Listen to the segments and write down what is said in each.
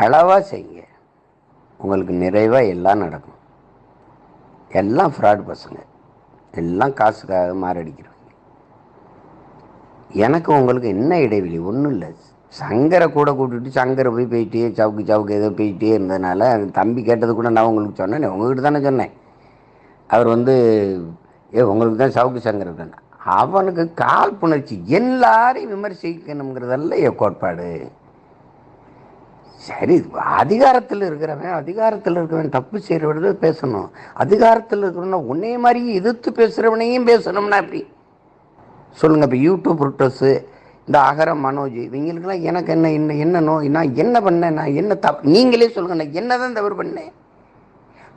அளவாக செய்யுங்க. உங்களுக்கு நிறைவாக எல்லாம் நடக்கும். எல்லாம் ஃப்ராட் பசங்க. எல்லாம் காசுக்காக மாரடிக்கிறவங்க. எனக்கு உங்களுக்கு என்ன இடைவெளி? ஒன்றும் இல்லை. சங்கரை கூட கூட்டுட்டு சங்கரை போய் போயிட்டே சவுக்கு சவுக்கு ஏதோ போயிட்டே இருந்ததுனால தம்பி கேட்டது கூட நான் உங்களுக்கு சொன்னேன். உங்ககிட்ட தானே சொன்னேன். அவர் வந்து ஏ உங்களுக்கு தான் சவுக்கு சங்கர் இருக்காங்க. அவனுக்கு காழ்ப்புணர்ச்சி எல்லாரையும் விமர்சிக்கணுங்கிறதெல்லாம் என் கோட்பாடு. சரி அதிகாரத்தில் இருக்கிறவன் அதிகாரத்தில் இருக்கிறவன் தப்பு செய்கிறவனது பேசணும். அதிகாரத்தில் இருக்கிறவன உன்னே மாதிரி எதிர்த்து பேசுகிறவனையும் பேசணும்னா எப்படி? சொல்லுங்கள் இப்போ யூடியூப் ருட்டஸு இந்த அகரம் மனோஜ் இவங்களுக்கெல்லாம் எனக்கு என்ன என்ன என்ன நோய் நான் என்ன பண்ணேன் நான் என்ன தப்பு நீங்களே சொல்லுங்கள் நான் என்ன தான் தவறு பண்ணேன்?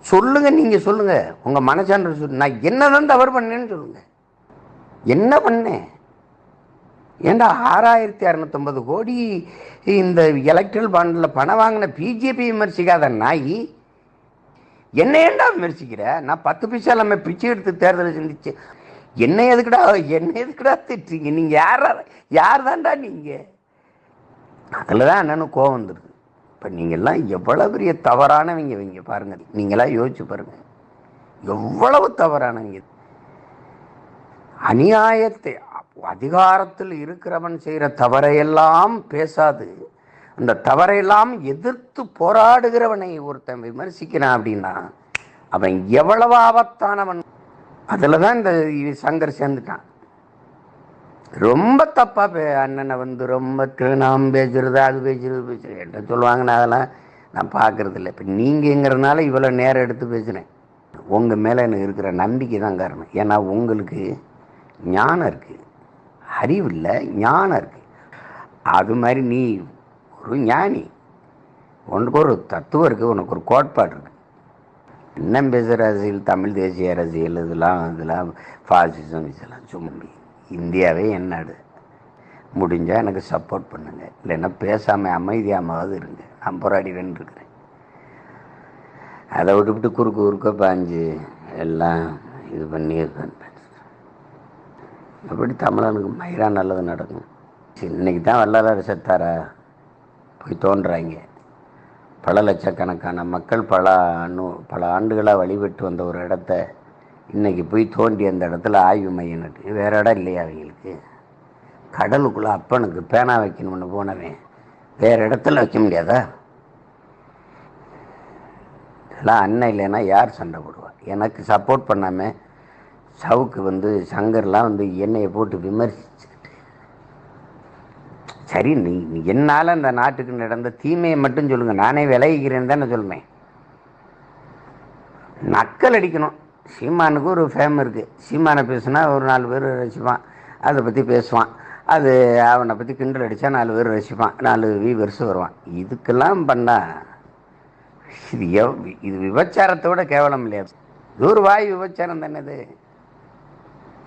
சொல்லுங்கள் நீங்கள் சொல்லுங்கள் உங்கள் மனசான்ற சொல்லு நான் என்ன தான் தவறு பண்ணேன்னு சொல்லுங்கள் என்ன பண்ணேன்? ஏண்டா ஆறாயிரத்தி அறநூத்தொம்பது கோடி இந்த எலக்ட்ரல் பாண்டில் பணம் வாங்கின பிஜேபி விமர்சிக்காத நாய்? என்ன ஏன்டா விமர்சிக்கிற? நான் பத்து பைசா நம்ம பிச்சை எடுத்து தேர்தலை சந்திச்சு என்ன எதுக்குடா என்ன எதுக்குடா திட்டுறீங்க? நீங்கள் யாரா யார் தான்டா நீங்கள் அதில் தான் என்னன்னு கோவம் வந்துடுது இப்போ நீங்கள்லாம் எவ்வளோ பெரிய தவறானவங்க இவங்க பாருங்கள் நீங்களாம் யோசிச்சு பாருங்கள் எவ்வளவு தவறானவங்க. அநியாயத்தை அதிகாரத்தில் இருக்கிறவன் செய்கிற தவறையெல்லாம் பேசாது. அந்த தவறையெல்லாம் எதிர்த்து போராடுகிறவனை ஒருத்தன் விமர்சிக்கிறான் அப்படின்னா அவன் எவ்வளவு ஆபத்தானவன் அதில் தான் இந்த சங்கர் சேர்ந்துட்டான். ரொம்ப தப்பாக பே அண்ணனை வந்து ரொம்ப நாம் பேசுறது அது பேசுறது பேசுறது. என்ன சொல்லுவாங்கன்னா அதெல்லாம் நான் பார்க்கறது இல்லை இப்போ நீங்கள்ங்கிறனால இவ்வளோ நேரம் எடுத்து பேசுகிறேன் உங்கள் மேலே எனக்கு இருக்கிற நம்பிக்கை தான் காரணம். ஏன்னா உங்களுக்கு ஞானம் இருக்குது அறிவு இல்லை ஞானம் இருக்குது அது மாதிரி நீ ஒரு ஞானி. உனக்கு ஒரு தத்துவம் இருக்குது உனக்கு ஒரு கோட்பாடு இருக்குது என்ன பேசுகிற அரசியல்? தமிழ் தேசிய அரசியல் இதெல்லாம் இதெல்லாம் ஃபாசிசம் இதெல்லாம் சும்மா இந்தியாவே என்னடு முடிஞ்சால் எனக்கு சப்போர்ட் பண்ணுங்க. இல்லைன்னா பேசாமல் அமைதியாமாவது இருங்க. நான் போராடிவேன்னு இருக்கிறேன் அதை விட்டுவிட்டு குறுக்கு குறுக்க பாஞ்சு எல்லாம் இது பண்ணி எப்படி தமிழனுக்கு மயிரா நல்லது நடக்கும். இன்னைக்கு தான் வல்லாளர் செத்தாரா? போய் தோன்றாங்க. பல லட்சக்கணக்கான மக்கள் பல நூ பல ஆண்டுகளாக வழிபட்டு வந்த ஒரு இடத்த இன்றைக்கி போய் தோண்டி அந்த இடத்துல ஆய்வு மையம் நட்டு வேறு இடம் இல்லையா அவங்களுக்கு? கடலுக்குள்ளே அப்பனுக்கு பேனா வைக்கணும்னு போனவன். வேறு இடத்துல வைக்க முடியாதா? இதெல்லாம் அண்ணன் இல்லைன்னா யார் சண்டை போடுவா? எனக்கு சப்போர்ட் பண்ணாமல் சவுக்கு வந்து சங்கர்லாம் வந்து எண்ணெயை போட்டு விமர்சிச்சுக்கிட்டு. சரி நீ என்னால் அந்த நாட்டுக்கு நடந்த தீமையை மட்டும் சொல்லுங்கள் நானே விலகிக்கிறேன்னு தானே சொல்லுவேன் நக்கல் அடிக்கணும். சீமானுக்கு ஒரு ஃபேம் இருக்குது சீமானை பேசுனா ஒரு நாலு பேர் ரசிப்பான். அதை பற்றி பேசுவான். அது அவனை பற்றி கிண்டல் அடித்தா நாலு பேர் ரசிப்பான். நாலு வியூவர்ஸ் வருவான். இதுக்கெல்லாம் பண்ணால் இது எவ் இது விபச்சாரத்தோட கேவலம் இல்லையா? இது ஒரு வாய் விபச்சாரம் தானே இது.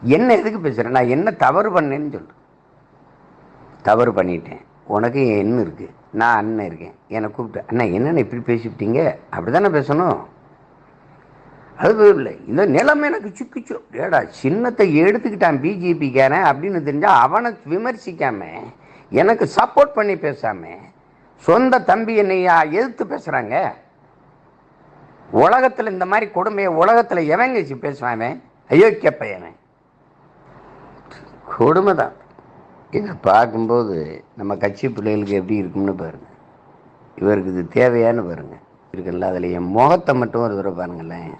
என்ன எதுக்கு பேசுகிறேன் நான் என்ன தவறு பண்ணேன்னு சொல்லு. தவறு பண்ணிட்டேன். உனக்கு என்ன இருக்குது நான் அண்ணன் இருக்கேன். என்னை கூப்பிட்டு அண்ணா என்னென்ன இப்படி பேசிவிட்டீங்க? அப்படி தானே பேசணும். அது இல்லை. இந்த நிலைமை எனக்கு சுக்கிச்சு. ஏடா சின்னத்தை எடுத்துக்கிட்டான் பிஜேபிக்காரன் அப்படின்னு தெரிஞ்சால் அவனை விமர்சிக்காம எனக்கு சப்போர்ட் பண்ணி பேசாம சொந்த தம்பி என்னையா எதிர்த்து பேசுகிறாங்க உலகத்தில் இந்த மாதிரி கொடுமையை உலகத்தில் எவங்க பேசுவான்? அயோக்கிய பையனை. கொடுமை தான் இதை பார்க்கும்போது நம்ம கட்சி பிள்ளைகளுக்கு எப்படி இருக்கும்னு பாருங்கள் இவருக்கு இது தேவையானு பாருங்க. இருக்குல்ல அதில் என் முகத்தை மட்டும் ஒரு தடவை பாருங்களேன்.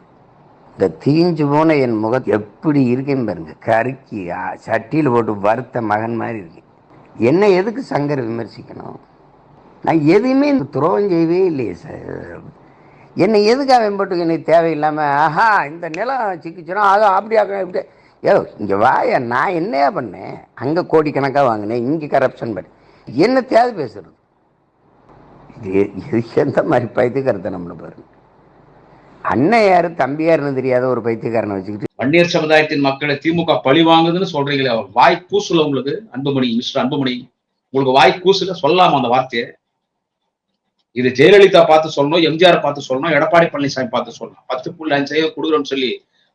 இந்த தீஞ்சு போன என் முகம் எப்படி இருக்குன்னு பாருங்க. கருக்கி சட்டியில் போட்டு வறுத்த மகன் மாதிரி இருக்கு. என்னை எதுக்கு சங்கர் விமர்சிக்கணும்? நான் எதுவுமே இந்த துரோகம் செய்யவே இல்லையே சார். என்னை எதுக்கு அவன் போட்டு என்னை தேவையில்லாமல் ஆஹா இந்த நிலம் சிக்கிச்சுனா அது அப்படியாக்க இப்படி. ஏ இங்கே வாய நான் என்னையா பண்ணேன்? அங்கே கோடிக்கணக்காக வாங்கினேன் இங்கே கரப்ஷன் பண்ணி. என்ன தேவை பேசுறது. இது இது எந்த மாதிரி பைத்தியக்காரத்தை நம்மளை பாருங்க. அண்ணன் யாரு தம்பி யாருன்னு தெரியாத ஒரு பைத்தியக்காரனை வச்சுக்கிட்டு. வன்னியர் சமுதாயத்தின் மக்களை திமுக பழி வாங்குதுன்னு சொல்றீங்களே அவர் வாய் கூசுல உங்களுக்கு? அன்புமணி மிஸ்டர் அன்புமணி உங்களுக்கு வாய் கூசுல? சொல்லாம அந்த வார்த்தையை. இது ஜெயலலிதா பார்த்து சொல்லணும் எம்ஜிஆர் பார்த்து சொல்லணும் எடப்பாடி பழனிசாமி பார்த்து சொல்லணும். பத்து புள்ளி அஞ்சு கொடுக்குறோம்னு சொல்லி